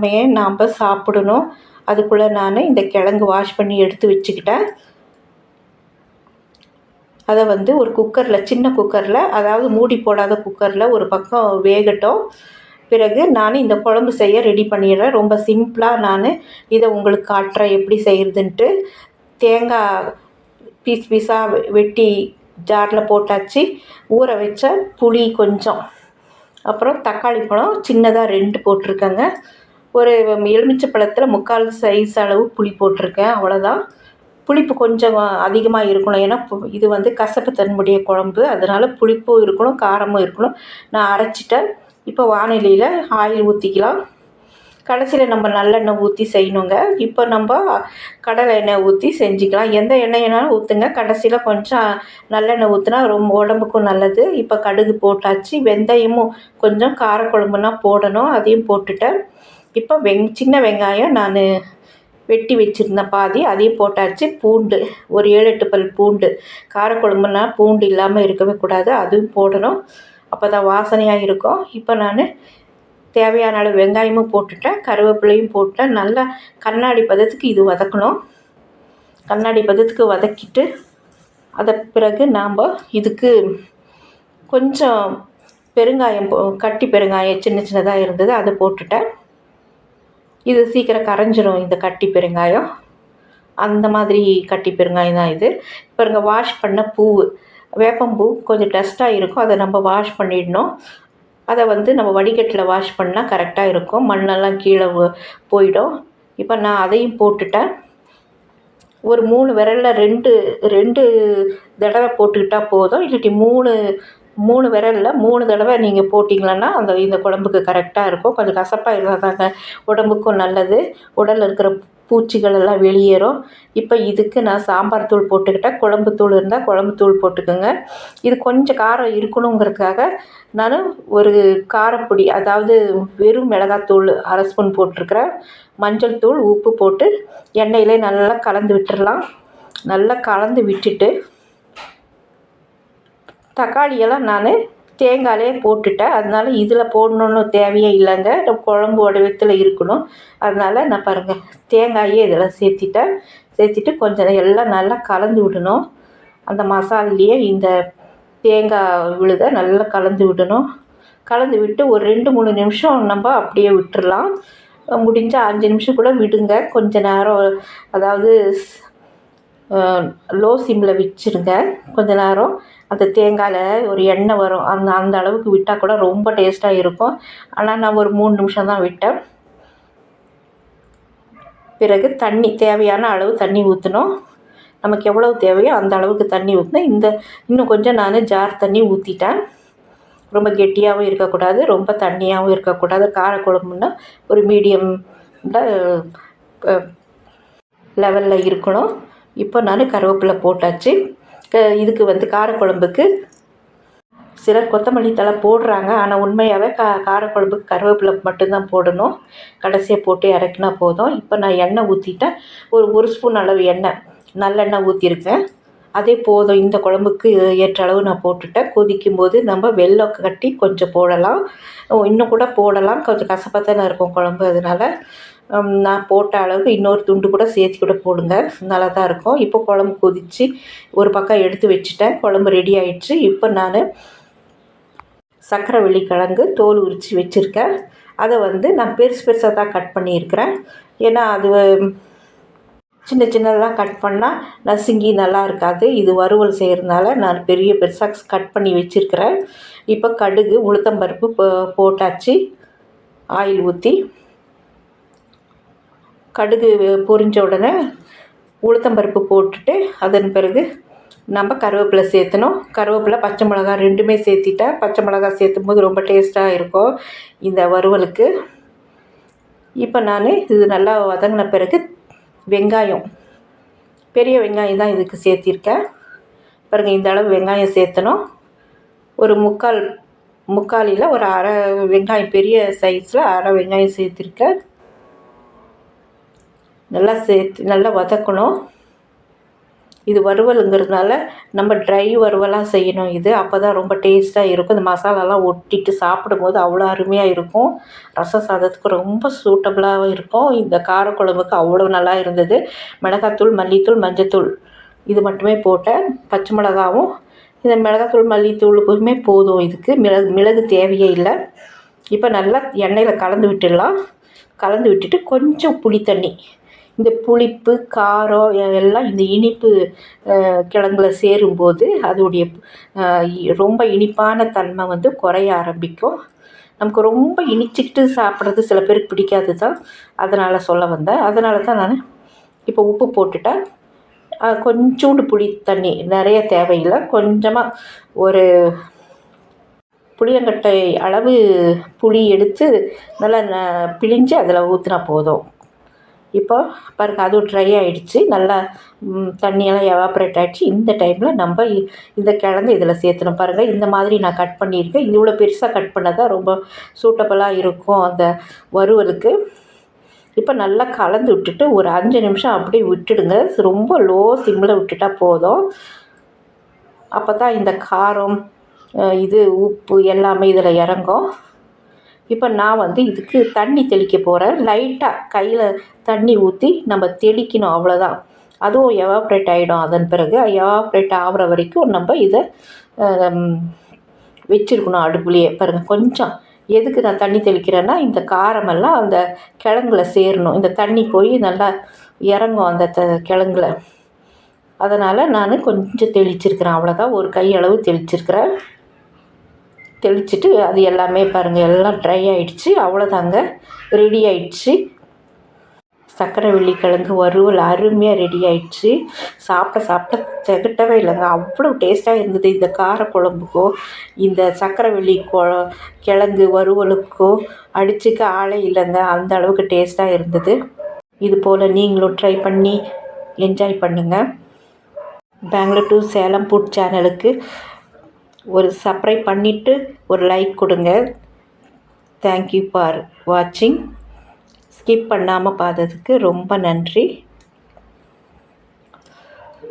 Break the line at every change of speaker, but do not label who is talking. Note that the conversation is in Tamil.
சமைய நாம் சாப்பிடணும். அதுக்குள்ளே நான் இந்த கிழங்கு வாஷ் பண்ணி எடுத்து வச்சுக்கிட்டேன். அதை வந்து ஒரு குக்கரில் சின்ன குக்கரில் அதாவது மூடி போடாத குக்கரில் ஒரு பக்கம் வேகட்டும். பிறகு நான் இந்த குழம்பு செய்ய ரெடி பண்ணிடுறேன். ரொம்ப சிம்பிளாக நான் இதை உங்களுக்கு காட்டுறேன் எப்படி செய்கிறதுன்ட்டு தேங்காய் பீஸ் பீஸாக வெட்டி ஜாரில் போட்டாச்சு. ஊற வச்ச புளி கொஞ்சம். அப்புறம் தக்காளி பழம் சின்னதாக ரெண்டு போட்டிருக்கேங்க. ஒரு எலுமிச்சை பழத்தில் முக்கால் சைஸ் அளவு புளி போட்டிருக்கேன் அவ்வளோதான் புளிப்பு கொஞ்சம் அதிகமாக இருக்கணும். ஏன்னா இது வந்து கசப்பு தன்னுடைய குழம்பு. அதனால் புளிப்பும் இருக்கணும் காரமும் இருக்கணும். நான் அரைச்சிட்டேன். இப்போ வானிலையில் ஆயில் ஊற்றிக்கலாம் கடைசியில் நம்ம நல்லெண்ணெய் ஊற்றி செய்யணுங்க. இப்போ நம்ம கடலை எண்ணெய் ஊற்றி செஞ்சுக்கலாம். எந்த எண்ணெய்னாலும் ஊற்றுங்க கடைசியில் கொஞ்சம் நல்லெண்ணெய் ஊற்றினா ரொம்ப உடம்புக்கும் நல்லது. இப்போ கடுகு போட்டாச்சு. வெந்தயமும் கொஞ்சம் காரக்குழம்புனா போடணும். அதையும் போட்டுட்டேன். இப்போ வெங் சின்ன வெங்காயம் நான் வெட்டி வச்சுருந்த பாதி அதையும் போட்டாச்சு. பூண்டு ஒரு ஏழு எட்டு பல் பூண்டு. காரக்குழம்புனா பூண்டு இல்லாமல் இருக்கவே கூடாது அதுவும் போடணும். அப்போ தான் வாசனையாக இருக்கும். இப்போ நான் தேவையான அளவு வெங்காயமும் போட்டுட்டேன் கருவேப்பிலையும் போட்டேன் நல்லா கண்ணாடி பதத்துக்கு இது வதக்கணும். கண்ணாடி பதத்துக்கு வதக்கிட்டு அதை பிறகு நாம் இதுக்கு கொஞ்சம் பெருங்காயம் போ கட்டி பெருங்காயம் சின்ன சின்னதாக இருந்தது அதை போட்டுட்டேன். இது சீக்கிரம் கரைஞ்சிரும் இந்த கட்டி பெருங்காயம். அந்த மாதிரி கட்டி பெருங்காயம் தான் இது. பாருங்க வாஷ் பண்ண பூ வேப்பம்பூ கொஞ்சம் டஸ்ட்டாக இருக்கும். அதை நம்ம வாஷ் பண்ணிடணும். அதை வந்து நம்ம வடிகட்டில் வாஷ் பண்ணால் கரெக்டாக இருக்கும். மண்ணெல்லாம் கீழே போயிடும். இப்போ நான் அதையும் போட்டுட்டேன். ஒரு மூணு விரலில் ரெண்டு ரெண்டு தடவை போட்டுக்கிட்டால் போதும். இல்லாட்டி மூணு மூணு விரலில் மூணு தடவை நீங்கள் போட்டிங்கன்னா அந்த இந்த குழம்புக்கு கரெக்டாக இருக்கும். கொஞ்சம் கசப்பாக இருந்தால் தாங்க உடம்புக்கும் நல்லது. உடலில் இருக்கிற பூச்சிகள் எல்லாம் வெளியேறும். இப்போ இதுக்கு நான் சாம்பார் தூள் போட்டுக்கிட்டேன். குழம்பு தூள் இருந்தால் குழம்பு தூள் போட்டுக்கோங்க. இது கொஞ்சம் காரம் இருக்கணுங்கிறதுக்காக நான் ஒரு காரப்பொடி அதாவது வெறும் மிளகாத்தூள் அரை ஸ்பூன் போட்டிருக்கிறேன். மஞ்சள் தூள் உப்பு போட்டு எண்ணெயிலே நல்லா கலந்து விட்டுடலாம். நல்லா கலந்து விட்டுட்டு தக்காளியெல்லாம் நான் தேங்காயிலே போட்டுட்டேன். அதனால் இதில் போடணுன்னு தேவையே இல்லைங்க. குழம்பு வடிவத்தில் இருக்கணும். அதனால் நான் பாருங்கள் தேங்காயே இதில் சேர்த்திட்டேன். சேர்த்திட்டு கொஞ்சம் எல்லாம் நல்லா கலந்து விடணும். அந்த மசாலையே இந்த தேங்காய் விழுத நல்லா கலந்து விடணும். கலந்து விட்டு ஒரு ரெண்டு மூணு நிமிஷம் நம்ம அப்படியே விட்டுடலாம் முடிஞ்சால் அஞ்சு நிமிஷம் கூட விடுங்க. கொஞ்ச நேரம் அதாவது லோ சிம்மில் வச்சுருங்க. கொஞ்ச நேரம். அந்த தேங்காயில் ஒரு எண்ணெய் வரும். அந்த அந்த அளவுக்கு விட்டால் கூட ரொம்ப டேஸ்ட்டாக இருக்கும். ஆனால் நான் ஒரு மூணு நிமிஷம் தான் விட்டேன். பிறகு தண்ணி தேவையான அளவு தண்ணி ஊற்றணும் நமக்கு எவ்வளவு தேவையோ அந்த அளவுக்கு தண்ணி ஊற்றினேன் இந்த இன்னும் கொஞ்சம் நான் ஜார் தண்ணி ஊற்றிட்டேன் ரொம்ப கெட்டியாகவும் இருக்கக்கூடாது ரொம்ப தண்ணியாகவும் இருக்கக்கூடாது. காரக்குழம்புன்னா ஒரு மீடியம் லெவலில் இருக்கணும். இப்போ நான் கருவேப்பிலை போட்டாச்சு. இதுக்கு வந்து காரக்குழம்புக்கு சிலர் கொத்தமல்லி தழை போடுறாங்க. ஆனால் உண்மையாகவே கா காரக்குழம்புக்கு கருவேப்பிலை மட்டும்தான் போடணும். கடைசியாக போட்டு இறக்குனா போதும். இப்போ நான் எண்ணெய் ஊற்றிட்டேன் ஒரு ஒரு ஸ்பூன் அளவு எண்ணெய். நல்லெண்ணெய் ஊற்றிருக்கேன் அதே போதும் இந்த குழம்புக்கு ஏற்ற அளவு நான் போட்டுட்டேன். கொதிக்கும் போது நம்ம வெள்ளம் கட்டி கொஞ்சம் போடலாம். இன்னும் கூட போடலாம். கொஞ்சம் கசப்பாக தானே இருக்கும் குழம்பு அதனால் நான் போட்ட அளவுக்கு இன்னொரு துண்டு கூட சேர்த்து கூட போடுங்க. நல்லா தான் இருக்கும். இப்போ குழம்பு கொதித்து ஒரு பக்கம் எடுத்து வச்சுட்டேன். குழம்பு ரெடி ஆயிடுச்சு. இப்போ நான் சக்கரை வெள்ளிக்கிழங்கு தோல் உரித்து வச்சுருக்கேன். அதை வந்து நான் பெருசு பெருசாக தான் கட் பண்ணியிருக்கிறேன். ஏன்னா அது சின்ன சின்னதாக கட் பண்ணால் நசுங்கி நல்லா இருக்காது. இது வறுவல் செய்கிறதுனால நான் பெரிய பெருசாக கட் பண்ணி வச்சுருக்கிறேன். இப்போ கடுகு உளுத்தம்பருப்பு போ போட்டாச்சு. ஆயில் ஊற்றி கடுகு பொரிஞ்ச உடனே உளுத்தம்பருப்பு போட்டுட்டு அதன் பிறகு நம்ம கருவேப்பிலை சேர்த்தணும். கருவேப்பிலை பச்சை மிளகா ரெண்டுமே சேர்த்திட்டேன் பச்சை மிளகா சேர்த்தும் போது ரொம்ப டேஸ்ட்டாக இருக்கும் இந்த வறுவலுக்கு. இப்போ நான் இது நல்லா வதங்கின பிறகு வெங்காயம் பெரிய வெங்காயம் தான் இதுக்கு சேர்த்திருக்கேன். பாருங்கள் இந்த அளவு வெங்காயம் சேர்த்தணும். ஒரு முக்கால் முக்காலில் ஒரு அரை வெங்காயம் பெரிய சைஸில் அரை வெங்காயம் சேர்த்திருக்கேன். நல்லா சேர்த்து நல்லா வதக்கணும். இது வறுவலுங்கிறதுனால நம்ம ட்ரை வறுவலாக செய்யணும் இது. அப்போ தான் ரொம்ப டேஸ்ட்டாக இருக்கும். இந்த மசாலாலாம் ஒட்டிட்டு சாப்பிடும்போது அவ்வளோ அருமையாக இருக்கும். ரசம் சாதத்துக்கு ரொம்ப சூட்டபுளாகவும் இருக்கும். இந்த காரக்குழம்புக்கு அவ்வளோ நல்லா இருந்தது. மிளகாத்தூள் மல்லித்தூள் மஞ்சத்தூள் இது மட்டுமே போட்டேன் பச்சை மிளகாவும் இந்த மிளகாத்தூள் மல்லித்தூளுக்குமே போதும் இதுக்கு. மிளகு மிளகு தேவையே இல்லை. இப்போ நல்லா எண்ணெயில் கலந்து விட்டுடலாம். கலந்து விட்டுட்டு கொஞ்சம் புளி தண்ணி இந்த புளிப்பு காரம் எல்லாம் இந்த இனிப்பு கிழங்குல சேரும்போது அதோடைய ரொம்ப இனிப்பான தன்மை வந்து குறைய ஆரம்பிக்கும். நமக்கு ரொம்ப இனிச்சிக்கிட்டு சாப்பிட்றது சில பேருக்கு பிடிக்காது தான் அதனால் சொல்ல வந்தேன். அதனால தான் நான் இப்போ உப்பு போட்டுட்டேன். கொஞ்சோண்டு புளி தண்ணி நிறைய தேவையில்லை. கொஞ்சமாக ஒரு புளியங்கட்டை அளவு புளி எடுத்து நல்லா ந பிழிஞ்சு அதில் ஊற்றினா போதும். இப்போ பாருங்கள் அதுவும் ட்ரை ஆகிடுச்சி நல்லா தண்ணியெல்லாம் எவாப்ரேட் ஆகிடுச்சி இந்த டைமில் நம்ம இந்த கிழங்கு இதில் சேர்த்துணும். பாருங்கள் இந்த மாதிரி நான் கட் பண்ணியிருக்கேன். இவ்வளோ பெருசாக கட் பண்ணால் தான் ரொம்ப சூட்டபுளாக இருக்கும் அந்த வறுவலுக்கு. இப்போ நல்லா கலந்து விட்டுட்டு ஒரு அஞ்சு நிமிஷம் அப்படியே விட்டுடுங்க. ரொம்ப லோ சிம்மில் விட்டுட்டா போதும். அப்போ தான் இந்த காரம் இது உப்பு எல்லாமே இதில் இறங்கும். இப்போ நான் வந்து இதுக்கு தண்ணி தெளிக்க போகிறேன் லைட்டாக கையில் தண்ணி ஊற்றி நம்ம தெளிக்கணும் அவ்வளோதான் அதுவும் எவாப்ரேட் ஆகிடும் அதன் பிறகு எவாப்ரேட் ஆகிற வரைக்கும் நம்ம இதை வச்சுருக்கணும் அடுப்புலேயே. பாருங்கள் கொஞ்சம். எதுக்கு நான் தண்ணி தெளிக்கிறேன்னா இந்த காரமெல்லாம் அந்த கிழங்குல சேரணும். இந்த தண்ணி போய் நல்லா இறங்கும் அந்த த கிழங்குல. அதனால் நான் கொஞ்சம் தெளிச்சிருக்கிறேன். அவ்வளோதான் ஒரு கையளவு தெளிச்சிருக்கிறேன். தெளிச்சுட்டு அது எல்லாமே பாருங்கள் எல்லாம் ட்ரை ஆகிடுச்சு அவ்வளோதாங்க ரெடி ஆயிடுச்சு. சக்கரை கிழங்கு வறுவல் அருமையாக ரெடி ஆயிடுச்சு. சாப்பிட சாப்பிட திகட்டவே இல்லைங்க. அவ்வளோ டேஸ்ட்டாக இருந்தது இந்த காரக்குழம்புக்கோ இந்த சக்கரவள்ளி கொ கிழங்கு வறுவலுக்கோ அடிச்சுக்க ஆளே இல்லைங்க. அந்த அளவுக்கு டேஸ்ட்டாக இருந்தது. இது போல் நீங்களும் ட்ரை பண்ணி என்ஜாய் பண்ணுங்கள் பெங்களூர் டு சேலம் ஃபுட் சேனலுக்கு ஒரு சப்ஸ்கிரைப் பண்ணிவிட்டு ஒரு லைக் கொடுங்க. தேங்க்யூ ஃபார் வாட்சிங் ஸ்கிப் பண்ணாமல் பார்த்ததுக்கு ரொம்ப நன்றி.